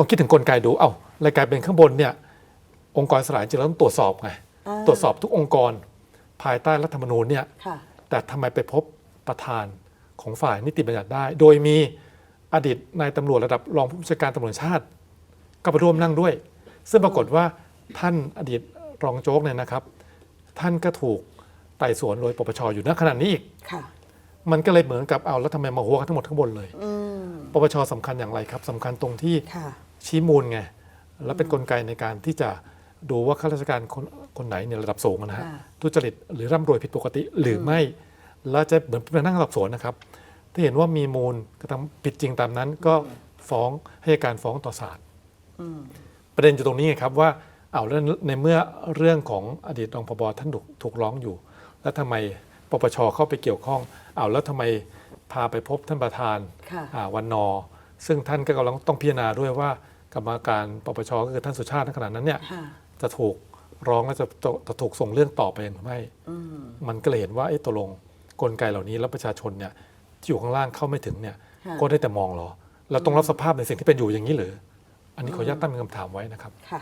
ลองคิดถึงกลไกดูเอ้ารายการเป็นข้างบนเนี่ยองค์กรอิสระจริงๆแล้วต้องตรวจสอบไงอ่าตรวจสอบทุกองค์กรภายใต้รัฐธรรมนูญเนี่ยค่ะแต่ทำไมไปพบประธานของฝ่ายนิติบัญญัติได้ โดยมีอดีตนายตำรวจระดับรองผู้บัญชาการตำรวจแห่งชาติ ก็ไปร่วมนั่งด้วย ซึ่งปรากฏว่าท่านอดีตรองโจ๊กเนี่ยนะครับ ท่านก็ถูกไต่สวนโดยปปชอยู่ณขณะนี้อีกค่ะมันก็เลยเหมือนกับเอาแล้วทำไมมาหัวกันทั้งหมดข้างบนเลยอืมปปชสำคัญอย่างไรครับสำคัญตรงที่ค่ะ ชี้มูลไง แล้วเป็นนกลไกในการที่จะดูว่าข้าราชการคนคนไหนเนี่ยระดับสูงนะฮะค่ะทุจริตหรือร่ำรวยผิดปกติหรือไม่ แล้วจะเหมือนเป็นนั่งสอบสวนนะครับ ถ้าเห็นว่ามีมูลกระทำผิดจริงตามนั้น ก็ฟ้องให้การฟ้องต่อศาลอืม ประเด็นอยู่ตรงนี้ไงครับว่าเอาแล้วในเมื่อเรื่องของอดีตรองพบท่านถูกถูกร้องอยู่ แล้วทำไมปปชเข้าไปเกี่ยวข้องเอาแล้วทำไมพาไปพบท่านประธานค่ะ อ่าวันนอซึ่งท่านก็กำลังต้องพิจารณาด้วยว่า กรรมการปปชก็คือท่านสุชาติในขณะนั้นเนี่ยค่ะจะถูกร้องและจะจะจะถูกส่งเรื่องต่อไปหรือไม่อืมมันก็เลยเห็นว่าไอ้ตกลงกลไกเหล่านี้แล้วประชาชนเนี่ยที่อยู่ข้างล่างเข้าไม่ถึงเนี่ยค่ะก็ได้แต่มองเหรอเราต้องรับสภาพในสิ่งที่เป็นอยู่อย่างนี้หรือ อันนี้ขออนุญาตตั้งเป็นคำถามไว้นะครับค่ะ